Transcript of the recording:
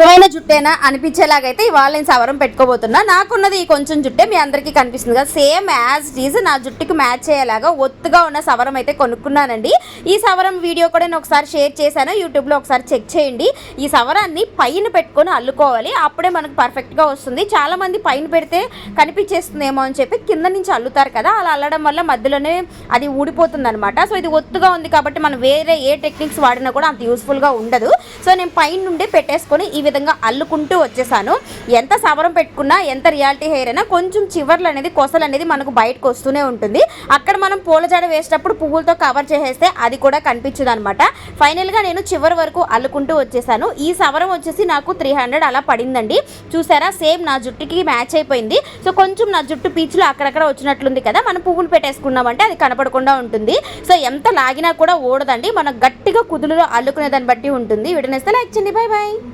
పొడవైన జుట్టేనా అనిపించేలాగైతే ఇవాళ నేను సవరం పెట్టుకోబోతున్నా. నాకున్నది ఈ కొంచెం జుట్టే మీ అందరికీ కనిపిస్తుంది కదా. సేమ్ యాజ్ ఈజ్ నా జుట్టుకి మ్యాచ్ అయ్యేలాగా ఒత్తుగా ఉన్న సవరం అయితే కొనుక్కున్నానండి. ఈ సవరం వీడియో కూడా నేను ఒకసారి షేర్ చేశాను. యూట్యూబ్లో ఒకసారి చెక్ చేయండి. ఈ సవరాన్ని పైన పెట్టుకొని అల్లుకోవాలి. అప్పుడే మనకు పర్ఫెక్ట్గా వస్తుంది. చాలామంది పైన పెడితే కనిపించేస్తుందేమో అని చెప్పి కింద నుంచి అల్లుతారు కదా. అలా అల్లడం వల్ల మధ్యలోనే అది ఊడిపోతుంది అనమాట సో ఇది ఒత్తుగా ఉంది కాబట్టి మనం వేరే ఏ టెక్నిక్స్ వాడినా కూడా అంత యూస్ఫుల్గా ఉండదు. సో నేను పైన నుండి పెట్టేసుకొని ఈ విధంగా అల్లుకుంటూ వచ్చేసాను. ఎంత సవరం పెట్టుకున్నా ఎంత రియాలిటీ హెయిర్ అయినా కొంచెం చివర్లు అనేది కొసలు అనేది మనకు బయటకు వస్తూనే ఉంటుంది. అక్కడ మనం పూల జడ వేసేటప్పుడు పువ్వులతో కవర్ చేసేస్తే అది కూడా కనిపించదు అనమాట ఫైనల్గా నేను చివరి వరకు అల్లుకుంటూ వచ్చేసాను. ఈ సవరం వచ్చేసి నాకు త్రీ హండ్రెడ్ అలా పడిందండి. చూసారా? సేమ్ నా జుట్టుకి మ్యాచ్ అయిపోయింది. సో కొంచెం నా జుట్టు పీచులు అక్కడక్కడ వచ్చినట్లుంది కదా? మనం పువ్వులు పెట్టేసుకున్నామంటే అది కనపడకుండా ఉంటుంది. సో ఎంత లాగినా కూడా ఓడదండి మనం గట్టిగా కుదులులో అల్లుకునే దాన్ని బట్టి ఉంటుంది. వీడియోని లైక్ చేయండి. Bye bye